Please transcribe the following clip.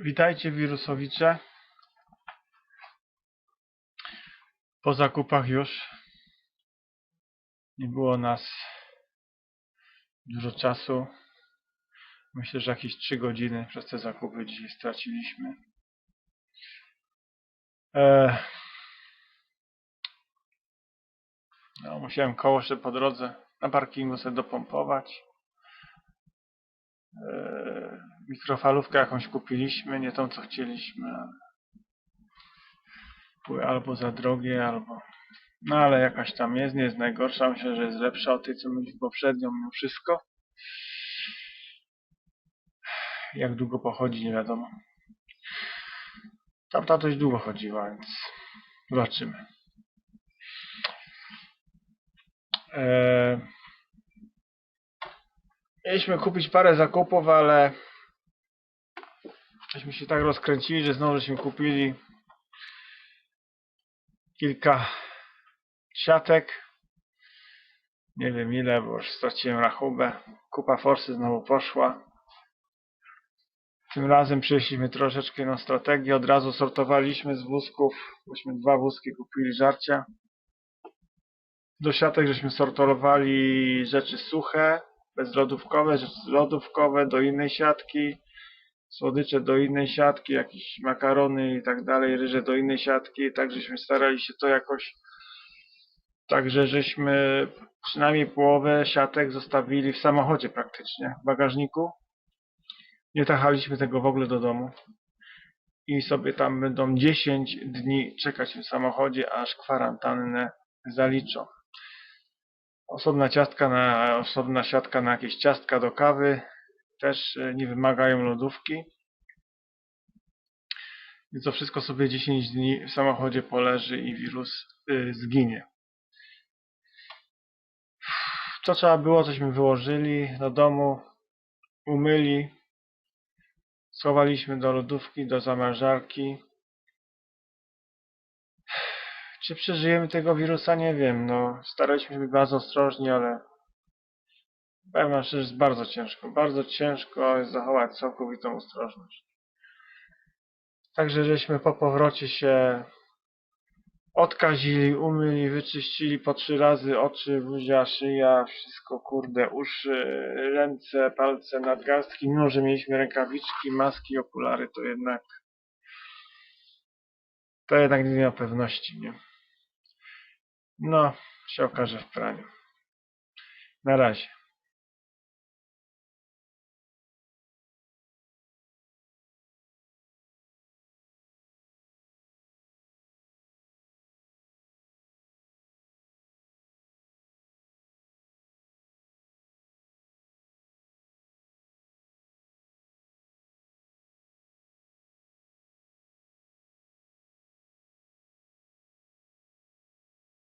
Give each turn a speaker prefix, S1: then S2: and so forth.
S1: Witajcie wirusowicze. Po zakupach już. Nie było nas dużo czasu. Myślę, że jakieś 3 godziny przez te zakupy dzisiaj straciliśmy. Eee, no, musiałem koło po drodze na parkingu sobie dopompować. Mikrofalówkę jakąś kupiliśmy, nie tą co chcieliśmy. Były albo za drogie, albo... No ale jakaś tam jest, nie jest najgorsza. Myślę, że jest lepsza od tej, co mieliśmy poprzednią mimo wszystko. Jak długo pochodzi, nie wiadomo. Tamta dość długo chodziła, więc zobaczymy. Eee... Mieliśmy kupić parę zakupów, ale żeśmy się tak rozkręcili, że znowu żeśmy kupili kilka siatek. Nie wiem ile, bo już straciłem rachubę. Kupa forsy znowu poszła. Tym razem przyjęliśmy troszeczkę inną strategię. Od razu sortowaliśmy z wózków. Bośmy dwa wózki kupili żarcia. Do siatek żeśmy sortowali rzeczy suche, bezlodówkowe, rzeczy lodówkowe do innej siatki. Słodycze do innej siatki, jakieś makarony i tak dalej, ryże do innej siatki. Tak żeśmy starali się to jakoś Także żeśmy przynajmniej połowę siatek zostawili w samochodzie praktycznie, w bagażniku. Nie tachaliśmy tego w ogóle do domu. I sobie tam będą 10 dni czekać w samochodzie, aż kwarantannę zaliczą. Osobna ciastka na, osobna siatka na jakieś ciastka do kawy też e, nie wymagają lodówki. Więc to wszystko sobie 10 dni w samochodzie poleży i wirus y, zginie. co trzeba było, cośmy wyłożyli do domu, umyli, schowaliśmy do lodówki, do zamrażarki. Czy przeżyjemy tego wirusa? Nie wiem. No, staraliśmy się być bardzo ostrożni, ale powiem wam jest bardzo ciężko. Bardzo ciężko jest zachować całkowitą ostrożność. Także żeśmy po powrocie się odkazili, umyli, wyczyścili po trzy razy oczy, buzia, szyja, wszystko, kurde, uszy, ręce, palce, nadgarstki, mimo że mieliśmy rękawiczki, maski, okulary, to jednak to jednak nie miał pewności, nie? No, się okaże w praniu. Na razie.